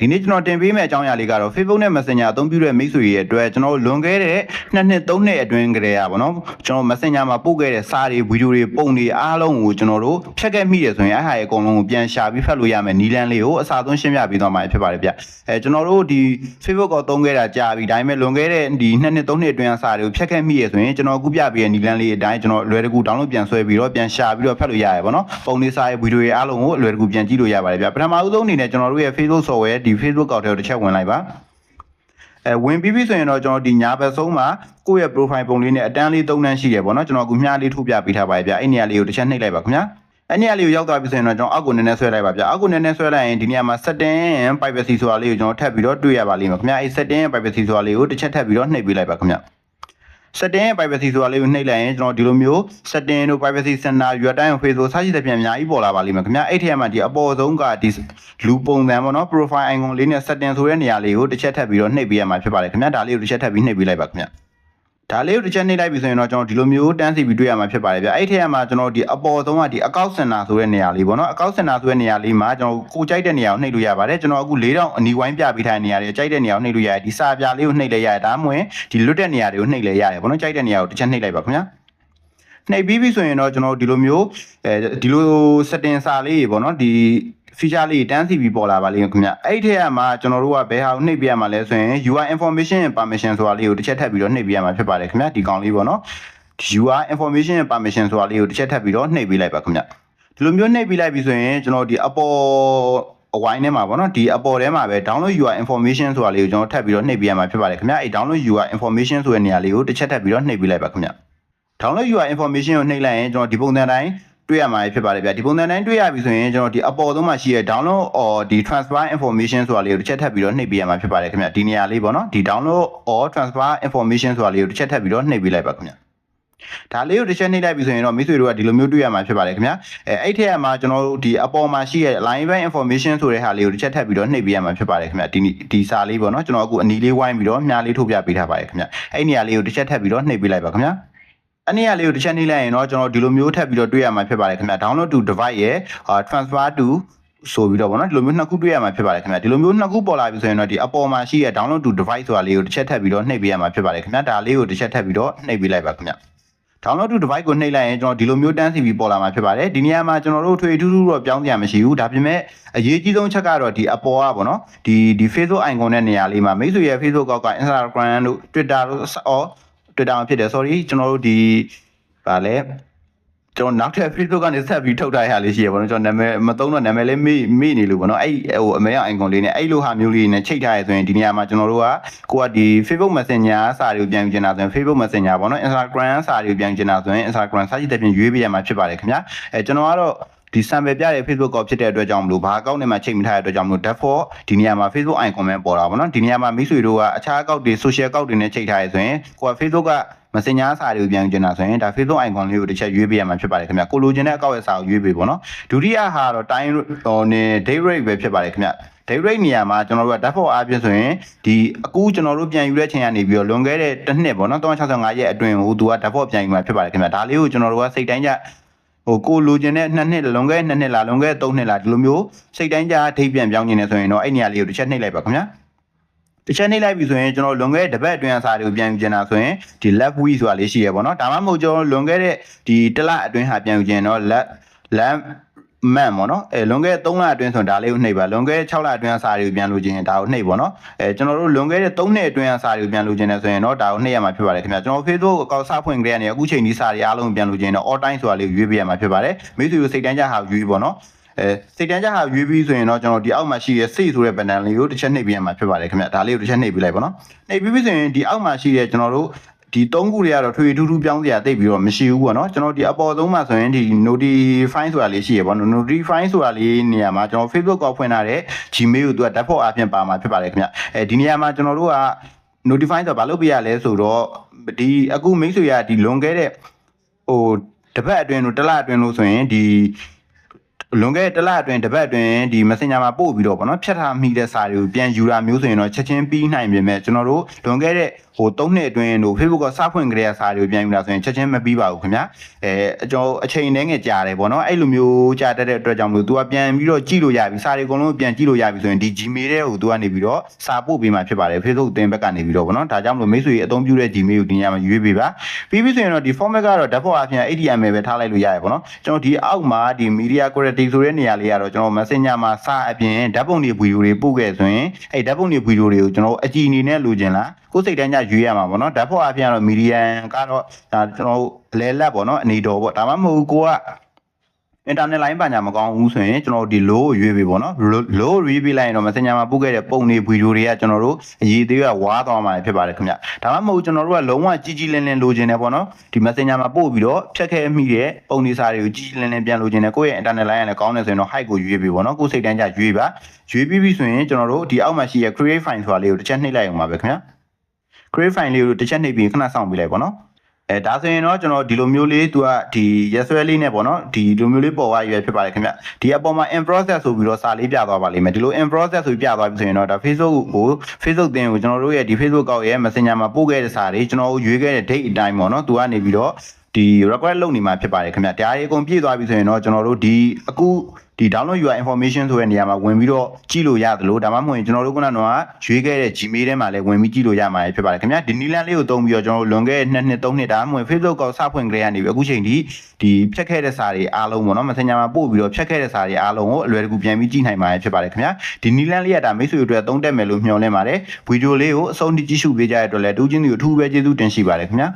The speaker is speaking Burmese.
ဒီနေ့ကျွန်တော်တင်ပေးမယ့်အကြောင်းအရာလေးကတော့ Facebook နဲ့ Messenger အသုံးပြုတဲ့မိတ်ဆွေတွေရဲ့အတွက်ကျွန်တော်တို့လွန်ခဲ့တဲ့နှစ်နှစ်သုံးနှစ်အတွင်းကတည်းကပေါ့နော်ကျွန်တော် Messenger မှာပို့ခဲ့တဲ့စာတွေဗီဒီယိုတွေပုံတွေအားလုံးကိုကျွန်တော်တို့ဖြတ်ခဲ့မိတယ်ဆိုရင်အဲ့ဟာရဲ့အကုန်လုံးကိုပြန်ရှာပြီးဖတ်လို့ရမယ်နီလန်းလေးကိုအစားသွင်းရှင်းပြပေးသွားမှာဖြစ်ပါတယ်ဗျအဲကျွန်တော်တို့ဒီ Facebook ကိုသုံးခဲ့တာကြာပြီဒါပေမဲ့လွန်ခဲ့တဲ့ဒီနှစ်နှစ်သုံးနှစ်အတွင်းအစာတွေကိုဖြတ်ခဲ့မိရဆိုရင်ကျွန်တော်အခုပြပေးတဲ့နီလန်းလေးအတိုင်းကျွန်တော်အလွယ်တကူ download ပြန်ဆွဲပြီးတော့ပြန်ရှာပြီးတော့ဖတ်လို့ရရပါတော့ပုံလေးစာရဲ့ဗီဒီယိုတွေအားလုံးကိုအလွယ်တကူပြန်ကြည့်လို့ရပါတယ်ဗျပထမဦးဆုံးအနေနဲ့ကျွန်တော်တို့ရဲ့ Facebook software ဒီ Facebook ကောက်ထဲကိုတစ်ချက်ဝင်လိုက်ပါအဲဝင်ပြီးပြီဆိုရင်တော့ကျွန်တော်ဒီညာဘက်ဆုံးမှာကိုယ့်ရဲ့ profile ပုံလေးနဲ့အတန်းလေး၃တန်းရှိတယ်ပေါ့နော်ကျွန်တော်အခုမြားလေးထုတ်ပြပေးထားပါတယ်ဗျအဲ့နေရာလေးကိုတစ်ချက်နှိပ်လိုက်ပါခင်ဗျာအဲ့နေရာလေးကိုရောက်သွားပြီဆိုရင်တော့ကျွန်တော်အောက်ကိုနည်းနည်းဆွဲလိုက်ပါဗျအောက်ကိုနည်းနည်းဆွဲလိုက်ရင်ဒီနေရာမှာ setting privacy ဆိုတာလေးကိုကျွန်တော်ထပ်ပြီးတော့တွေ့ရပါလိမ့်မယ်ခင်ဗျအဲ့ setting privacy ဆိုတာလေးကိုတစ်ချက်ထပ်ပြီးတော့နှိပ်ပေးလိုက်ပါခင်ဗျ setting ရဲ့ privacy ဆိုတာလေးကိုနှိပ်လိုက်ရင်ကျွန်တော်ဒီလိုမျိုး setting တို့ privacy center ရွက်တိုင်း Facebook စသဖြင့်တဲ့ပြန်အများကြီးပေါ်လာပါလိမ့်မယ်ခင်ဗျအဲ့ထက်မှာဒီအပေါ်ဆုံးကဒီလူပုံစံပေါ့နော် profile icon လေးနဲ့ setting ဆိုတဲ့နေရာလေးကိုတစ်ချက်ထပ်ပြီးတော့နှိပ်ပေးရမှာဖြစ်ပါတယ်ခင်ဗျဒါလေးကိုတစ်ချက်ထပ်ပြီးနှိပ်ပေးလိုက်ပါခင်ဗျ ဒါလေးကိုတစ်ချက်နှိပ်လိုက်ပြီဆိုရင်တော့ကျွန်တော်ဒီလိုမျိုးတန်းစီပြီးတွေ့ရမှာဖြစ်ပါတယ်ဗျအဲ့ထက်မှာကျွန်တော်ဒီအပေါ်ဆုံးကဒီအကောက်စင်တာဆိုတဲ့နေရာလေးပေါ့နော်အကောက်စင်တာဆိုတဲ့နေရာလေးမှာကျွန်တော်ကိုကြိုက်တဲ့နေရာကိုနှိပ်လို့ရပါတယ်ကျွန်တော်အခု၄တောင်အနီဝိုင်းပြပေးထားတဲ့နေရာတွေကြိုက်တဲ့နေရာကိုနှိပ်လို့ရတယ်ဒီစာပြလေးကိုနှိပ်လဲရတယ်ဒါမှမဟုတ်ဒီလွတ်တဲ့နေရာတွေကိုနှိပ်လဲရတယ်ပေါ့နော်ကြိုက်တဲ့နေရာကိုတစ်ချက်နှိပ်လိုက်ပါခင်ဗျာနှိပ်ပြီးပြီဆိုရင်တော့ကျွန်တော်ဒီလိုမျိုးအဲဒီလို setting စာလေးတွေပေါ့နော်ဒီ feature လေးတန်းစီပြီးပေါ်လာပါလိမ့်မယ်ခင်ဗျအဲ့ဒီထက်မှာကျွန်တော်တို့ကဘယ်ဟာကိုနှိပ်ပြရမှာလဲဆိုရင် UI information and permission ဆိုတာလေးကိုတစ်ချက်ထပ်ပြီးတော့နှိပ်ပြရမှာဖြစ်ပါတယ်ခင်ဗျဒီကောင်လေးပေါ့နော် UI information and permission ဆိုတာလေးကိုတစ်ချက်ထပ်ပြီးတော့နှိပ်ပေးလိုက်ပါခင်ဗျဒီလိုမျိုးနှိပ်ပေးလိုက်ပြီဆိုရင်ကျွန်တော်ဒီအပေါ်အဝိုင်းထဲမှာပေါ့နော်ဒီအပေါ်ထဲမှာပဲ download UI information ဆိုတာလေးကိုကျွန်တော်ထပ်ပြီးတော့နှိပ်ပေးရမှာဖြစ်ပါတယ်ခင်ဗျအဲ့ download UI information ဆိုတဲ့နေရာလေးကိုတစ်ချက်ထပ်ပြီးတော့နှိပ်ပေးလိုက်ပါခင်ဗျ download UI information ကိုနှိပ်လိုက်ရင်ကျွန်တော်ဒီပုံစံတိုင်း တွေ့ရမှာဖြစ်ပါတယ်ဗျဒီပုံစံတိုင်းတွေ့ရပြီဆိုရင်ကျွန်တော်ဒီအပေါ်ဆုံးမှာရှိတဲ့ download or ဒီ transfer information ဆိုတာလေးကိုတစ်ချက်ထပ်ပြီးတော့နှိပ်ပေးရမှာဖြစ်ပါတယ်ခင်ဗျဒီနေရာလေးပေါ့နော်ဒီ download or transfer information ဆိုတာလေးကိုတစ်ချက်ထပ်ပြီးတော့နှိပ်ပေးလိုက်ပါခင်ဗျဒါလေးကိုတစ်ချက်နှိပ်လိုက်ပြီဆိုရင်တော့မိတ်ဆွေတို့ကဒီလိုမျိုးတွေ့ရမှာဖြစ်ပါတယ်ခင်ဗျအဲအဲ့ထက်မှာကျွန်တော်တို့ဒီအပေါ်မှာရှိတဲ့ line by information ဆိုတဲ့ဟာလေးကိုတစ်ချက်ထပ်ပြီးတော့နှိပ်ပေးရမှာဖြစ်ပါတယ်ခင်ဗျဒီဒီစာလေးပေါ့နော်ကျွန်တော်အခုအနီလေးဝိုင်းပြီးတော့မြားလေးထုတ်ပြပေးထားပါတယ်ခင်ဗျအဲ့နေရာလေးကိုတစ်ချက်ထပ်ပြီးတော့နှိပ်ပေးလိုက်ပါခင်ဗျ အနေရလေးကိုတစ်ချက်နှိပ်လိုက်ရင်တော့ကျွန်တော်ဒီလိုမျိုးထပ်ပြီးတော့တွေ့ရမှာဖြစ်ပါတယ်ခင်ဗျ download to device ရယ် transfer to ဆိုပြီးတော့ဗောနော်ဒီလိုမျိုးနှစ်ခုတွေ့ရမှာဖြစ်ပါတယ်ခင်ဗျဒီလိုမျိုးနှစ်ခုပေါ်လာပြီဆိုရင်တော့ဒီအပေါ်မှာရှိတဲ့ download to device ဆိုတာလေးကိုတစ်ချက်ထပ်ပြီးတော့နှိပ်ပေးရမှာဖြစ်ပါတယ်ခင်ဗျဒါလေးကိုတစ်ချက်ထပ်ပြီးတော့နှိပ်ပေးလိုက်ပါခင်ဗျ download to device ကိုနှိပ်လိုက်ရင်ကျွန်တော်ဒီလိုမျိုးတန်းစီပြီးပေါ်လာမှာဖြစ်ပါတယ်ဒီနေရာမှာကျွန်တော်တို့ထွေထူးထူးတော့ပြောင်းစရာမရှိဘူးဒါပေမဲ့အရေးကြီးဆုံးချက်ကတော့ဒီအပေါ်ကပေါ့နော်ဒီဒီ Facebook icon နဲ့နေရာလေးမှာမိတ်ဆွေရဲ့ Facebook ကောက်က Instagram တို့ Twitter တို့အော် Twitter မှာဖြစ်တယ် sorry ကျွန်တော်တို့ဒီဗာလဲကျွန်တော်နောက်ထပ် Facebook ကနေဆက်ပြီးထုတ်ထားရလေးရှိရပါတော့ကျွန်တော်နာမည်မသုံးတော့နာမည်လေးမေ့မေ့နေလို့ပေါ့နော်အဲ့ဟိုအမေရ icon လေးနဲ့အဲ့လိုဟာမျိုးလေးနဲ့ချိန်ထားရဆိုရင်ဒီနေရာမှာကျွန်တော်တို့ကကိုကဒီ Facebook Messenger စာတွေကိုပြန်ယူချင်တာဆိုရင် Facebook Messenger ပေါ့နော် Instagram စာတွေကိုပြန်ယူချင်တာဆိုရင် Instagram စာကြည့်တဲ့ပြင်ရွေးပေးရမှာဖြစ်ပါတယ်ခင်ဗျာအဲကျွန်တော်ကတော့ ဒီ sample ပြတဲ့ Facebook ကောဖြစ်တဲ့အတွက်ကြောင့်မလို့ဘာအကောင့်နဲ့မှချိန်မထားတဲ့အတွက်ကြောင့်မလို့ default ဒီနေရာမှာ Facebook icon ပဲပေါ်တာပေါ့နော်ဒီနေရာမှာမိတ်ဆွေတို့ကအခြားအကောင့်တွေ social အကောင့်တွေနဲ့ချိန်ထားရဆိုရင်ကိုက Facebook က Messenger စာတွေကိုပြန်ယူချင်တာဆိုရင်ဒါ Facebook icon လေးကိုတစ်ချက်ရွေးပေးရမှာဖြစ်ပါတယ်ခင်ဗျကိုလိုချင်တဲ့အကောင့်ရဲ့စာကိုရွေးပေးပေါ့နော်ဒုတိယဟာတော့ time ဟိုနေ date rate ပဲဖြစ်ပါတယ်ခင်ဗျ date rate နေရာမှာကျွန်တော်တို့က default အားဖြင့်ဆိုရင်ဒီအခုကျွန်တော်တို့ပြန်ယူတဲ့ချိန်ကနေပြီးတော့လွန်ခဲ့တဲ့တစ်နှစ်ပေါ့နော်365ရက်အတွင်းကိုသူက default ပြန်ယူမှာဖြစ်ပါတယ်ခင်ဗျဒါလေးကိုကျွန်တော်တို့ကစိတ်တိုင်းကြ ဟိုကိုလိုချင်တဲ့နှစ်နှစ်လွန်ခဲ့နှစ်နှစ်လားလွန်ခဲ့သုံးနှစ်လားဒီလိုမျိုးစိတ်တိုင်းကြဒိတ်ပြန်ပြောင်းနေတယ်ဆိုရင်တော့အဲ့နေရာလေးကိုတစ်ချက်နှိပ်လိုက်ပါခင်ဗျာတစ်ချက်နှိပ်လိုက်ပြီဆိုရင်ကျွန်တော်လွန်ခဲ့တဲ့တစ်ပတ်အတွင်းအစာတွေကိုပြန်ယူချင်တာဆိုရင်ဒီ left week ဆိုတာလေးရှိရပါတော့ဒါမှမဟုတ်ကျွန်တော်လွန်ခဲ့တဲ့ဒီတစ်လအတွင်းဟာပြန်ယူချင်တော့ left left မှန်ပေါ့နော်အဲလွန်ခဲ့တဲ့3လအတွင်းဆိုဒါလေးကိုနှိပ်ပါလွန်ခဲ့တဲ့6လအတွင်းအစာတွေကိုပြန်လို့ခြင်းဒါကိုနှိပ်ပေါ့နော်အဲကျွန်တော်တို့လွန်ခဲ့တဲ့3နှစ်အတွင်းအစာတွေကိုပြန်လို့ခြင်းနဲ့ဆိုရင်တော့ဒါကိုနှိပ်ရမှာဖြစ်ပါတယ်ခင်ဗျာကျွန်တော် Facebook အကောင့်စဖွင့်ကြရနေအခုချိန်ဒီစာတွေအားလုံးပြန်လို့ခြင်းတော့ all time ဆိုတာလေးကိုရွေးပေးရမှာဖြစ်ပါတယ်မိတ်ဆွေတို့စိတ်တန်းကြဟာရွေးပေါ့နော်အဲစိတ်တန်းကြဟာရွေးပြီးဆိုရင်တော့ကျွန်တော်ဒီအောက်မှာရှိတဲ့စိတ်ဆိုတဲ့ button လေးကိုတစ်ချက်နှိပ်ပေးရမှာဖြစ်ပါတယ်ခင်ဗျာဒါလေးကိုတစ်ချက်နှိပ်ပေးလိုက်ပေါ့နော်နှိပ်ပြီးပြီဆိုရင်ဒီအောက်မှာရှိတဲ့ကျွန်တော်တို့ ဒီသုံးခုတွေကတော့ထွေထူးထူးပြောင်းစရာတိတ်ပြီးတော့မရှိဘူးပေါ့နော်ကျွန်တော်ဒီအပေါ်ဆုံးမှာဆိုရင်ဒီ notify ဆိုတာလေးရှိရပေါ့နော် notify ဆိုတာလေးနေရာမှာကျွန်တော် Facebook ကောဖွင့်ထားတဲ့ Gmail ကိုသူက default အပြင်ပါမှာဖြစ်ပါတယ်ခင်ဗျအဲဒီနေရာမှာကျွန်တော်တို့က notify ဆိုတော့ဘာလုပ်ပြရလဲဆိုတော့ဒီအခုမိတ်ဆွေကဒီလွန်ခဲ့တဲ့ဟိုတစ်ပတ်အတွင်းလို့တစ်လအတွင်းလို့ဆိုရင်ဒီ လွန်ခဲ့တဲ့တစ်လအတွင်းတစ်ပတ်အတွင်းဒီ Messenger မှာပို့ပြီးတော့ဗောနော်ဖြတ်ထားမိတဲ့စာတွေကိုပြန်ယူတာမျိုးဆိုရင်တော့ချက်ချင်းပြီးနိုင်ပြင်မဲ့ကျွန်တော်တို့လွန်ခဲ့တဲ့ဟို3နှစ်အတွင်းတို့ Facebook ကစဖွင့်ကြတဲ့စာတွေကိုပြန်ယူတာဆိုရင်ချက်ချင်းမပြီးပါဘူးခင်ဗျာအဲအကျော်အချိန်နဲ့ငယ်ကြာတယ်ဗောနော်အဲ့လိုမျိုးကြာတတ်တဲ့အတွက်ကြောင့်မလို့ तू ကပြန်ပြီးတော့ကြည့်လို့ရပြီစာတွေအကုန်လုံးပြန်ကြည့်လို့ရပြီဆိုရင်ဒီ Gmail တဲ့ကို तू ကနေပြီးတော့စာပို့ပေးမှဖြစ်ပါတယ် Facebook တင်ဘက်ကနေပြီးတော့ဗောနော်ဒါကြောင့်မလို့မိတ်ဆွေအသုံးပြုတဲ့ Gmail ကိုတင်ရမှာရွေးပေးပါပြီးပြီဆိုရင်တော့ဒီ format ကတော့ default အပြင် HTML ပဲထားလိုက်လို့ရတယ်ဗောနော်ကျွန်တော်ဒီအောက်မှာဒီ media quality ဆိုတဲ့နေရာလေးကတော့ကျွန်တော် Messenger မှာစာအပြင်ဓာတ်ပုံတွေဗီဒီယိုတွေပို့ခဲ့ဆိုရင်အဲ့ဓာတ်ပုံတွေဗီဒီယိုတွေကိုကျွန်တော်အကြည့်အနေနဲ့လိုချင်လားကိုယ်စိတ်တိုင်းကြရွေးရမှာဗောနော်ဓာတ်ဖို့အပြင်ကတော့ medium ကတော့ဒါကျွန်တော်အလဲလက်ဗောနော်အနေတော်ဗောဒါမှမဟုတ်ကိုက internet line ပါညာမကောင်းဘူးဆိုရင်ကျွန်တော်တို့ဒီ low ကိုရွေးပေးပေါ့နော် low ကိုရွေးပေးလိုက်ရင်တော့ messenger မှာပို့ခဲ့တဲ့ပုံတွေဗီဒီယိုတွေကကျွန်တော်တို့အရေးသေးကဝါသွားမှာဖြစ်ပါတယ်ခင်ဗျဒါမှမဟုတ်ကျွန်တော်တို့ကလုံးဝကြီးကြီးလင်းလင်းလိုချင်တယ်ပေါ့နော်ဒီ messenger မှာပို့ပြီးတော့ဖြတ်ခဲ့မိတဲ့ပုံတွေစာတွေကိုကြီးကြီးလင်းလင်းပြန်လိုချင်တယ်ကိုယ့်ရဲ့ internet line ကလည်းကောင်းတယ်ဆိုရင်တော့ height ကိုရွေးပေးပေါ့နော်ကိုယ်စိတ်တိုင်းကြရွေးပါရွေးပြီးပြီဆိုရင်ကျွန်တော်တို့ဒီအောက်မှာရှိတဲ့ create file ဆိုတာလေးကိုတစ်ချက်နှိပ်လိုက်အောင်ပါပဲခင်ဗျ create file လေးကိုတစ်ချက်နှိပ်ပြီးခဏစောင့်ပေးလိုက်ပေါ့နော် အဲဒါဆိုရင်တော့ကျွန်တော်ဒီလိုမျိုးလေးသူကဒီ yes ဆွဲလေးနဲ့ပေါ့နော်ဒီလိုမျိုးလေးပေါ်သွားရွယ်ဖြစ်ပါတယ်ခင်ဗျဒီအပေါ်မှာ in process ဆိုပြီးတော့စာလေးပြသွားပါလိမ့်မယ်ဒီလို in process ဆိုပြီးပြသွားပြီဆိုရင်တော့ဒါ Facebook ကို Facebook တင်ကိုကျွန်တော်တို့ရဲ့ဒီ Facebook ကောက်ရဲ့ Messenger မှာပို့ခဲ့တဲ့စာတွေကျွန်တော်တို့ရွေးခဲ့တဲ့ date အတိုင်းပေါ့နော်သူကနေပြီးတော့ဒီ record လုပ်နေမှာဖြစ်ပါတယ်ခင်ဗျဒါရီအကုန်ပြည့်သွားပြီဆိုရင်တော့ကျွန်တော်တို့ဒီအခု ဒီ download your information ဆိုတဲ့နေရာမှာဝင်ပြီးတော့ကြည့်လို့ရသလိုဒါမှမဟုတ်ရင်ကျွန်တော်တို့ခုနကရွေးခဲ့တဲ့ Gmail ထဲမှာလည်းဝင်ပြီးကြည့်လို့ရမှာဖြစ်ပါတယ်ခင်ဗျာဒီနီလန်လေးကိုသုံးပြီးတော့ကျွန်တော်တို့လွန်ခဲ့တဲ့2နှစ်3နှစ်ဒါမှမဟုတ် Facebook ကောစဖွင့်ကြရနေပြီအခုချိန်ထိဒီဖြတ်ခဲ့တဲ့စာတွေအားလုံးပေါ့နော် Messenger မှာပို့ပြီးတော့ဖြတ်ခဲ့တဲ့စာတွေအားလုံးကိုအလွယ်တကူပြန်ပြီးကြည့်နိုင်မှာဖြစ်ပါတယ်ခင်ဗျာဒီနီလန်လေးကဒါမိတ်ဆွေတို့အတွက်သုံးတက်မယ်လို့မျှော်လင့်ပါတယ်ဗီဒီယိုလေးကိုအဆုံးထိကြည့်ရှုပေးကြတဲ့အတွက်လည်းတူးချင်းစီကိုအထူးပဲကျေးဇူးတင်ရှိပါတယ်ခင်ဗျာ